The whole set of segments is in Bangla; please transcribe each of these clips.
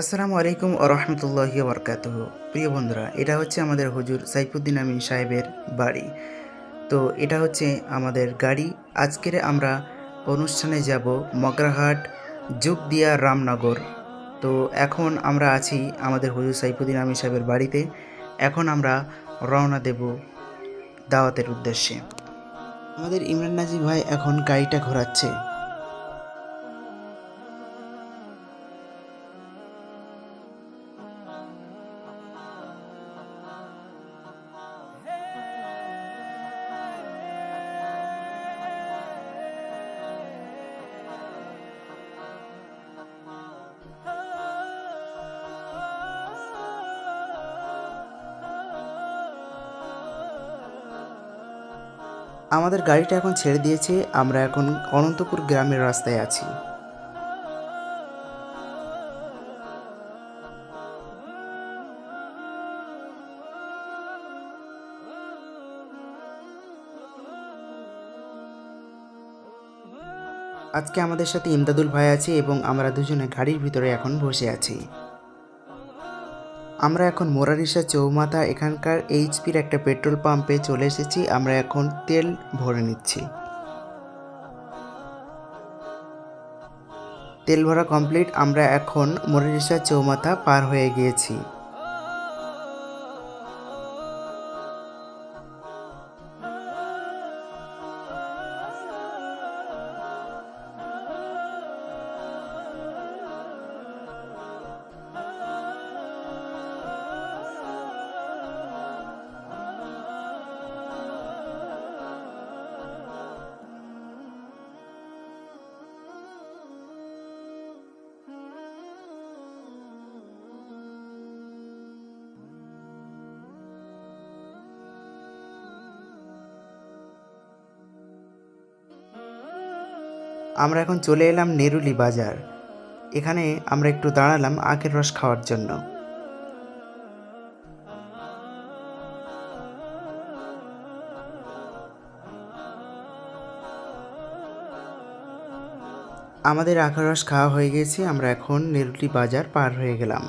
আসসালামু আলাইকুম রহমতুল্লাহি বরকাত প্রিয় বন্ধুরা, এটা হচ্ছে আমাদের হুজুর সাইফুদ্দিন আমিন সাহেবের বাড়ি। তো এটা হচ্ছে আমাদের গাড়ি। আজকের আমরা অনুষ্ঠানে যাব মগরাহাট যুগদিয়া রামনগর। তো এখন আমরা আছি আমাদের হুজুর সাইফুদ্দিন আমিন সাহেবের বাড়িতে। এখন আমরা রওনা দেব দাওয়াতের উদ্দেশ্যে। আমাদের ইমরান নাজি ভাই এখন গাড়িটা ঘোরাচ্ছে। আমাদের গাড়িটা এখন ছেড়ে দিয়েছে, আমরা এখন অনন্তপুর গ্রামের রাস্তায় আছি। আজকে আমাদের সাথে ইমদাদুল ভাই আছে এবং আমরা দুজনে গাড়ির ভিতরে এখন বসে আছি। আমরা এখন মোরারিসা চৌমাথা এখানকার এইচপির একটা পেট্রোল পাম্পে চলে এসেছি। আমরা এখন তেল ভরে নিচ্ছি। তেল ভরা কমপ্লিট। আমরা এখন মোরারিসা চৌমাথা পার হয়ে গিয়েছি। আমরা এখন চলে এলাম নেরুলি বাজার। এখানে আমরা একটু দাঁড়ালাম আখের রস খাওয়ার জন্য। আমাদের আখের রস খাওয়া হয়ে গেছে, আমরা এখন নেরুলি বাজার পার হয়ে গেলাম।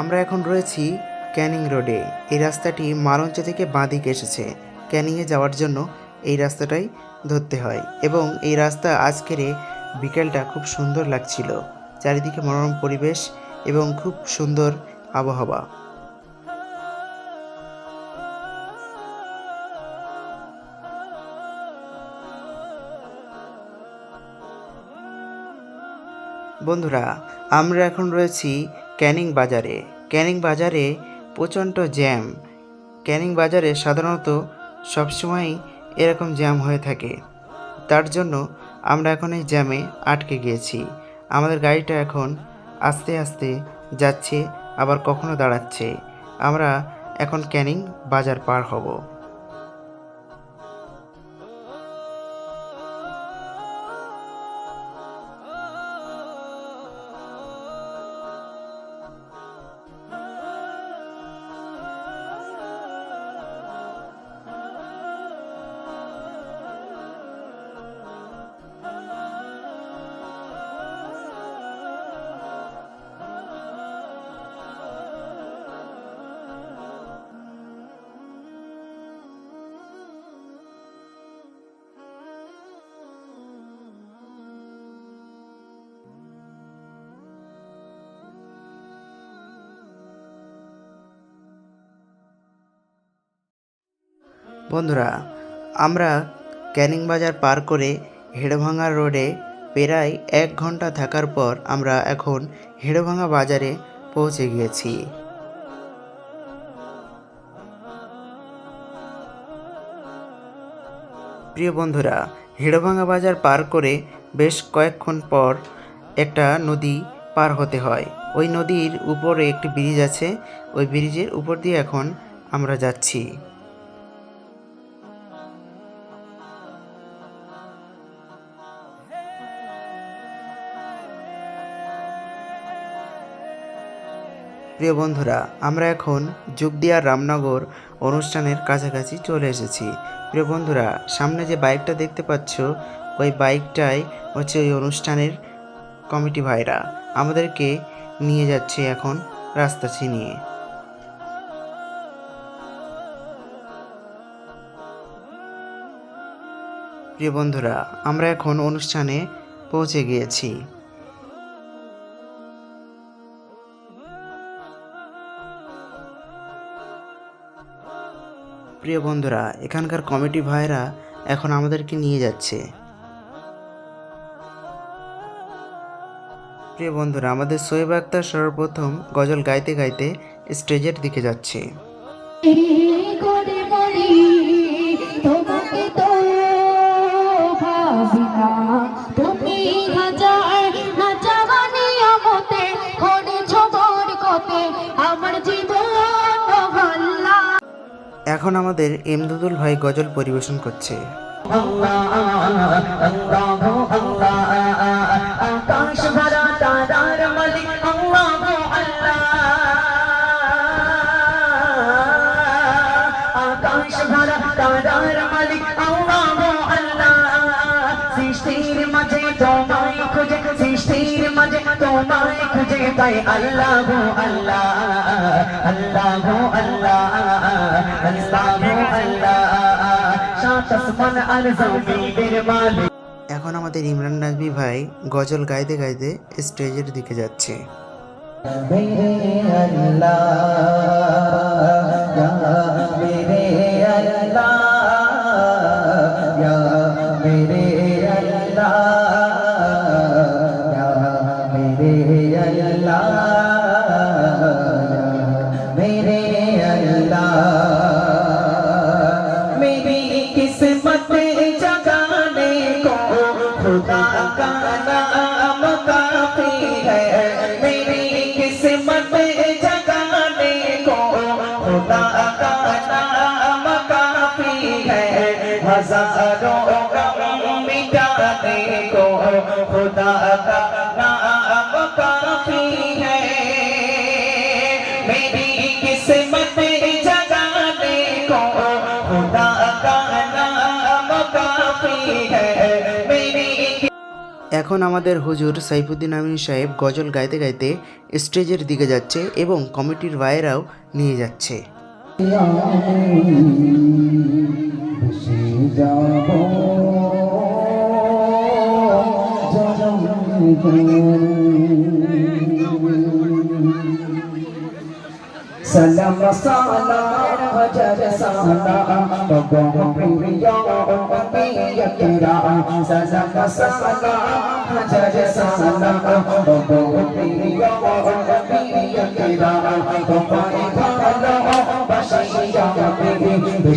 আমরা এখন রয়েছি ক্যানিং রোডে। এই রাস্তাটি মালঞ্চ থেকে বাঁদিকে এসেছে। ক্যানিংয়ে যাওয়ার জন্য এই রাস্তাটাই ধরতে হয় এবং এই রাস্তা আজকের বিকেলটা খুব সুন্দর লাগছিল। চারিদিকে মনোরম পরিবেশ এবং খুব সুন্দর আবহাওয়া। বন্ধুরা, আমরা এখন রয়েছি ক্যানিং বাজারে। ক্যানিং বাজারে প্রচণ্ড জ্যাম। ক্যানিং বাজারে সাধারণত সবসময়ই এরকম জ্যাম হয়ে থাকে। তার জন্য আমরা এখন এই জ্যামে আটকে গিয়েছি। আমাদের গাড়িটা এখন আস্তে আস্তে যাচ্ছে, আবার কখনো দাঁড়াচ্ছে। আমরা এখন ক্যানিং বাজার পার হব। বন্ধুরা, আমরা ক্যানিং বাজার পার করে হেড়ভাঙা রোডে প্রায় এক ঘণ্টা থাকার পর আমরা এখন হেড়ভাঙা বাজারে পৌঁছে গিয়েছি। প্রিয় বন্ধুরা, হেড়ভাঙা বাজার পার করে বেশ কয়েকক্ষণ পর একটা নদী পার হতে হয়। ওই নদীর উপরে একটি ব্রিজ আছে, ওই ব্রিজের উপর দিয়ে এখন আমরা যাচ্ছি। প্রিয় বন্ধুরা, আমরা এখন যুগদিয়ার রামনগর অনুষ্ঠানের কাছাকাছি চলে এসেছি। প্রিয় বন্ধুরা, সামনে যে বাইকটা দেখতে পাচ্ছ, ওই বাইকটাই হচ্ছে ওই অনুষ্ঠানের কমিটি ভাইরা। আমাদেরকে নিয়ে যাচ্ছে এখন রাস্তা চিনিয়ে প্রিয় বন্ধুরা, আমরা এখন অনুষ্ঠানে পৌঁছে গিয়েছি। প্রিয় বন্ধুরা, এখানকার কমিটি ভাইরা এখন আমাদেরকে নিয়ে যাচ্ছে। প্রিয় বন্ধুরা, আমাদের সোয়েব আক্তার সর্বপ্রথম গজল গাইতে গাইতে স্টেজের দিকে যাচ্ছে। তুমি এখন আমাদের এমদুদুল ভাই গজল পরিবেশন করছে খুঁজে তোমায় খুঁজে তাই আল্লাহ আল্লাহ আল্লাহ আল্লাহ এখন আমাদের ইমরান নাজমি ভাই গজল গাইতে গাইতে স্টেজের দিকে যাচ্ছে मेरे हजारों गम मिटाने को खुदा का नाम काफी है मेरी किस्मत जगाने को खुदा का नाम काफी है मेरी এখন আমাদের হুজুর সাইফুদ্দিন আমিন সাহেব গজল গাইতে গাইতে স্টেজের দিকে যাচ্ছে এবং কমিটির ভাইয়েরাও নিয়ে যাচ্ছে Bogong priyo Biya kira Salam salam hajar salam Bogong priyo Biya kira Bogong bhalo Bashiya bibi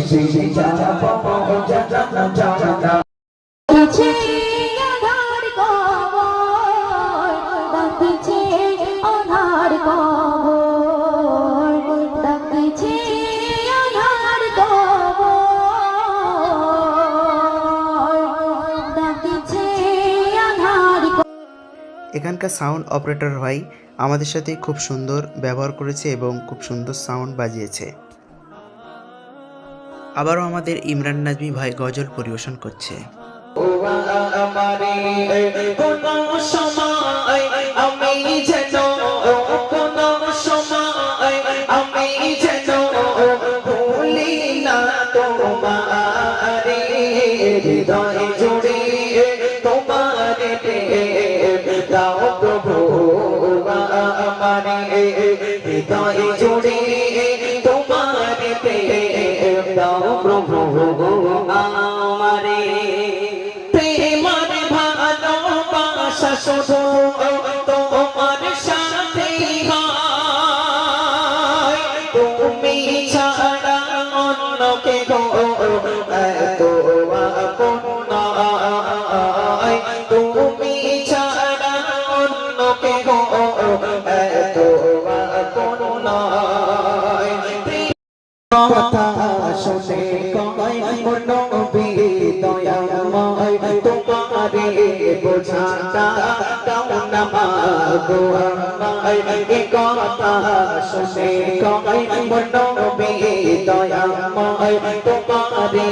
এখানকার সাউন্ড অপারেটর ভাই আমাদের সাথে খুব সুন্দর ব্যবহার করেছে এবং খুব সুন্দর সাউন্ড বাজিয়েছে। আবারও আমাদের ইমরান নাজমি ভাই গজল পরিবেশন করছে। দাও প্রভু আমারে। প্রেমার ভালোবাসা শুধু, তোমার সাথে তুমি ছাড়া অন্য গো এত তুমি ছাড়া অন্য গো এত কথা শুনে কয় মনোবি দয়াময় তোমারে বোঝাটা দাও না মাগো যায় এ কথা শুনে কয় মনোবে দয়াময় তোমারে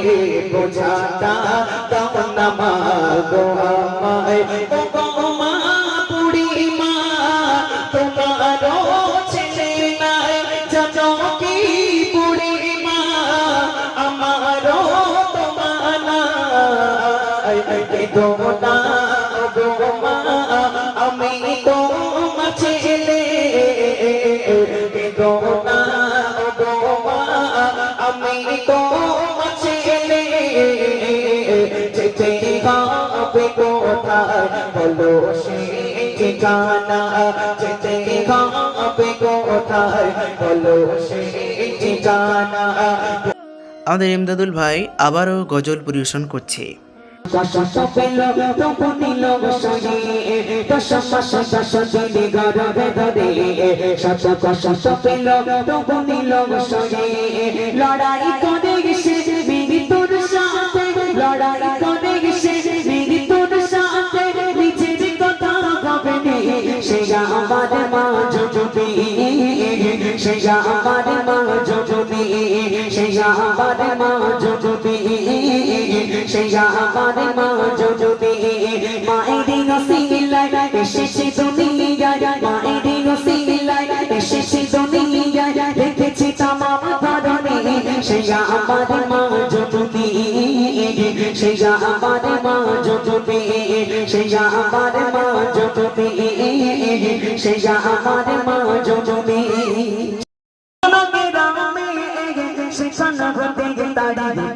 বোঝাটা দাও আমায়। ঠিকানা যেতে হবে কোথায়? বলো সে ঠিকানা আমাদের এমদাদুল ভাই আবারও গজল পরিবেশন করছে। দশ আমার মা যদি সে আমার মা যদি সে আমার মা যদি সে আমার মা যদি মায়ের নসিলায় এসেছে দুনিয়ায়, মায়ের নসিলায় এসেছে দুনিয়ায়, দেখেছি তামাম ধরনে সে আমার মা যদি সে আমার মা যদি সে আমার মা যদি সে আমার মা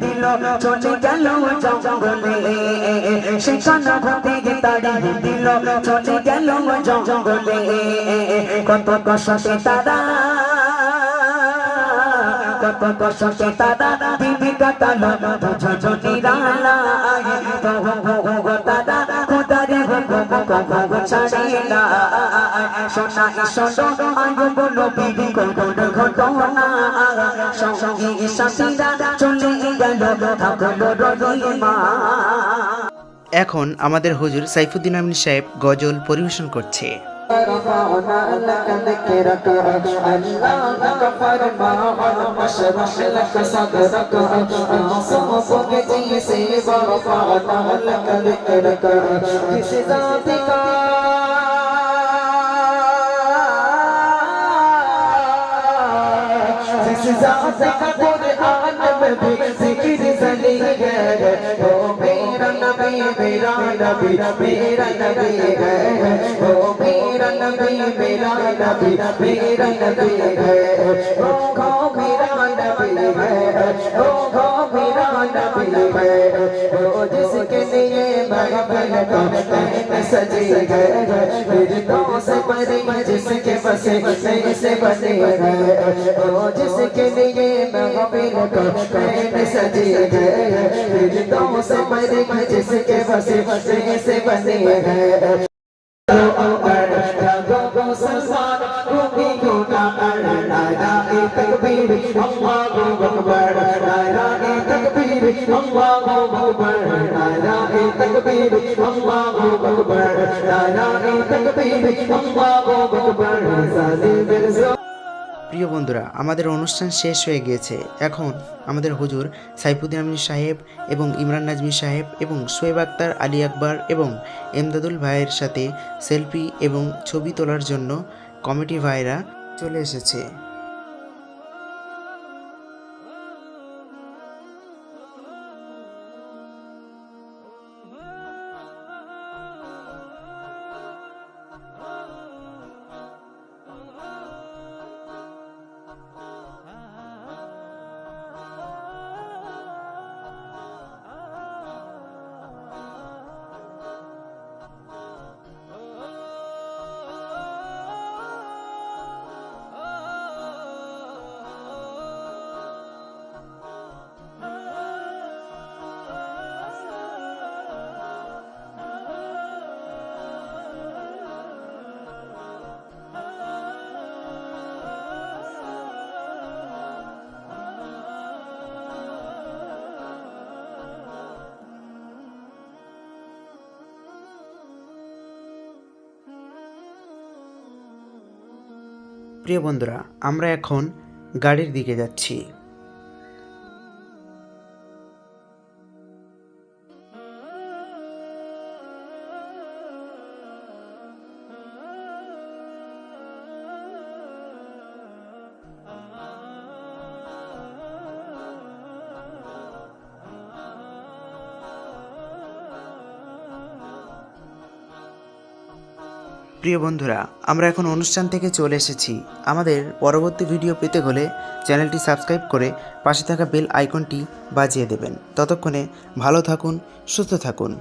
দিল, চলে গেল জঙ্গলে। সেখানে ঘটে তাড়ি দিল, চলে গেল জঙ্গলে। কত কষ্টে তারা, কত কষ্টে তারা। দিবি কাটালো বুঝো নিরালা তো গো তারা খোদারে গো গো গো ছাড়িয়ে না সোনা সোনা আয়ু বলো বিধি করুন ঘটনা সঙ্গে সাথীরা চলে গেল থাকলো রহিমা এখন আমাদের হুজুর সাইফুদ্দিন আমিন সাহেব গজল পরিবেশন করছে رفعنا لك ذكرك علمك فرمان আশপাশ লাখ সাদরক আসম পগতি সে বড় পাতা লক লক লক কিস জাতি কা जिस जात का कुरान में भी जिक्र जली गए ओ मेरा नबी मेरा नबी मेरा नबी गए ओ मेरा नबी मेरा नबी मेरा नबी गए ओ गो मेरा नबी है ओ गो मेरा नबी है ओ जिसके लिए महफिल को मैंने सजी है फिर तो से परे जिसके बसे से बने है ओ जिसके लिए महफिल को मैंने सजी है फिर तो से परे जिसके बसे से बने है প্রিয় বন্ধুরা, আমাদের অনুষ্ঠান শেষ হয়ে গিয়েছে। এখন আমাদের হুজুর সাইফুদ্দিন আমিন সাহেব এবং ইমরান নাজমি সাহেব এবং শোয়েব আক্তার, আলী আকবর এবং এমদাদুল ভাইয়ের সাথে সেলফি এবং ছবি তোলার জন্য কমিটি ভাইরা চলে এসেছে। প্রিয় বন্ধুরা আমরা এখন গাড়ির দিকে যাচ্ছি। প্রিয় বন্ধুরা, আমরা এখন অনুষ্ঠান থেকে চলে এসেছি। আমাদের পরবর্তী ভিডিও পেতে হলে চ্যানেলটি সাবস্ক্রাইব করে পাশে থাকা বেল আইকনটি বাজিয়ে দেবেন। ততক্ষণে ভালো থাকুন, সুস্থ থাকুন।